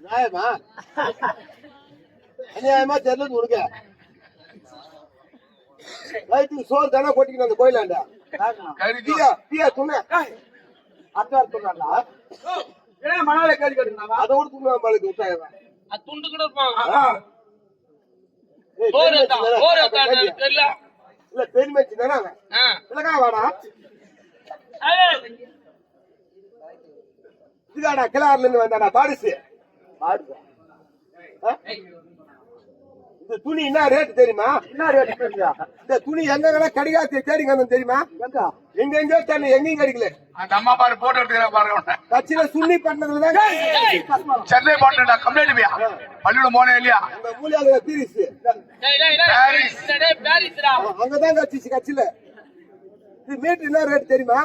நியாயமா அநியாயமா தெரியல உனக்கு வயிற்றுக்கு சோறு தானே கொட்டிக்கணும் அந்த கோயிலாண்டா பியா பியா துணை அத்தா சொன்னாங்களா மணால கேள்வி கேட்டுருந்தாங்க அதை விட துணை நம்மளுக்கு விட்டாயிரம் அது துண்டு கூட இருப்பாங்க போர் இல்ல தெரியல பெருமைச்சு தானே அவன். இல்லக்கா வாடா. இதுதாடா கிளார்ல இருந்து வந்தாடா பாடிசு. பாடுதா இந்த துணி என்ன ரேட் தெரியுமா? என்ன ரேட் இந்த துணி எங்க கடிகாத்தி தேடிங்க தெரியுமா? எங்க? எங்க எங்கயோ தண்ணி எங்கேயும் கிடைக்கல. அந்த அம்மா பாரு போட்டோ எடுத்துக்கிறேன் பாருங்க. கட்சியில சுண்ணி பண்ணதுல சென்னை போட்டா கம்ப்ளைண்ட் பியா பள்ளியில போனே இல்லையா? அந்த மூலியாங்க பீரிஸ். டேய், டேய், டேய், பாரிஸ். இந்த டேய், பாரிஸ்டா. அங்கதான் கட்சிச்சு கட்சியில. இது மீட்டர் என்ன ரேட் தெரியுமா?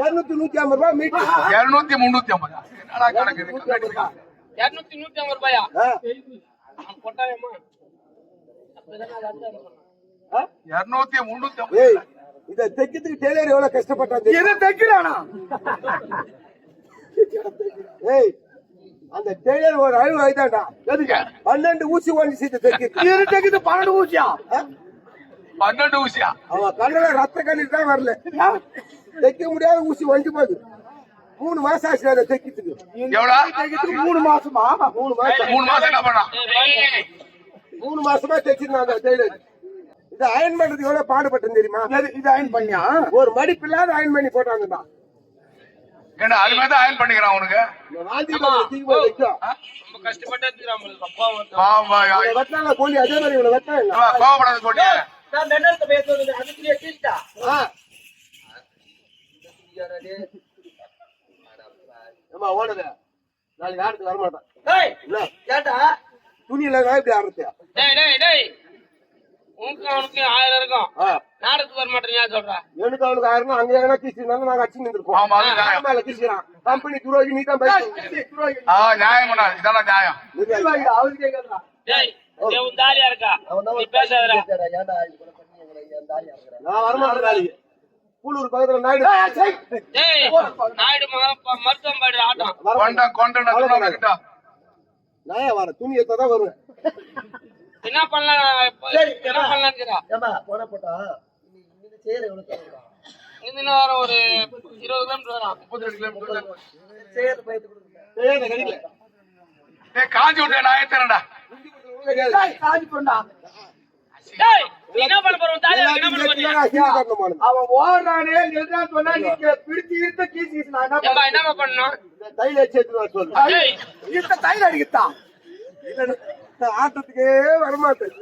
இருநூத்தி நூத்தி ஐம்பது ரூபாய் மீட்டர் இருநூத்தி முன்னூத்தி ஐம்பது என்னடா கணக்கு இது? நூத்தி ஐம்பது ரூபாய்? இருநூத்தி நூத்தி ஐம்பது ரூபாயா கொட்டாயமா அப்பதான் அது அர்த்தம் பண்ணான். ஆ? இருநூத்தி முன்னூத்தி இத தைக்கிறதுக்கு டெய்லர் எவ்வளவு? எதை தைக்கிறானா? ஏய் அந்த டெய்லர் ஒரு அழுவு எதுக்கு? பன்னெண்டு ஊசி வாங்கி சீட்டு தைக்கிறது இது தைக்கிறது? பன்னெண்டு ஊசியா? பன்னெண்டு ஊசியா? அவன் கண்ணுல ரத்த கண்ணீர் தான் வரல. தைக்க முடியாத ஊசி வந்து போகுது மூணு மாசம் ஆச்சு அதை தைக்கிறதுக்கு. தைக்கிறதுக்கு மூணு மாசமா? மூணு மாசம். மூணு மாசம் என்ன பண்ணா? ஏய், மூணு மாசமா தைச்சிருந்தான் அந்த டெய்லர் இது அயன் பண்றதுக்கு எவ்வளவு பாடுபட்டேன் தெரியுமா? இது அயன் பண்ணியா ஒரு மடிப்பு இல்லாத அயன் பண்ணி போட்டாங்கடா ஏன்னா அது மாதிரி தான் அயன் பண்ணிக்கிறான் உனக்கு வெட்டினால கோழி அதே மாதிரி இவனை வெட்டாங்க கோவப்படாத ஓடுத நாளைக்கு ஆடுக்கு வரமாட்டான். ஏய் இல்ல ஏட்டா துணி இல்லாத இப்படி ஆடுறது டேய், டேய், டேய். உனக்கு அவனுக்கு ஆயிரம் இருக்கும். ஆ. நாடகத்துக்கு வர மாட்டேன் சொல்ற? எனக்கு அவனுக்கு ஆயிரம் அங்க எங்கன்னா நாங்க ஆமா மேல கீசுறான் கம்பெனி துரோகி நீ தான் பேசுற ஆ நியாயம் பண்ணா இதெல்லாம் நியாயம். அவரு கேக்குறா. டேய் டேய், உன் தாலியா இருக்கா? நீ பேசாதடா நான் வரமாட்டேன் நாளைக்கு கூலூர் பக்கத்துல நாயுடு டேய் நாயுடு மகன் ப- மருத்துவம் பாடுற ஆட்டம். கொண்ட. நான் வரேன் துணி எடுத்தா தான் வருவேன் என்ன பண்ணலாம்? இப்ப என்ன பண்ணலாம்ங்கிறா ஏமா போன போட்டா. இது செய்யற எவ்வளவு இன்னும் வர ஒரு இருபது கிலோமீட்டர் வரும். முப்பத்தி ரெண்டு கிலோமீட்டர் செய்யற பயத்து எனக்கு கிடைக்கல ஏய் காஞ்சி விட்டு நான் ஏத்துறேன்டா. காஞ்சி டேய் என்ன பண்ண போற? உன் தாலியா என்ன பண்ண போறீங்க. அவன் ஓடுறானே சொன்னா நீங்க பிடிச்சி இருந்த கீசி நான் என்ன பண்ணணும்? இந்த தைல வச்சு எடுத்துட்டு வர சொல்லு. டேய் இருந்த தைல அடிக்கத்தான். ஆட்டத்துக்கே வரமாட்டேன்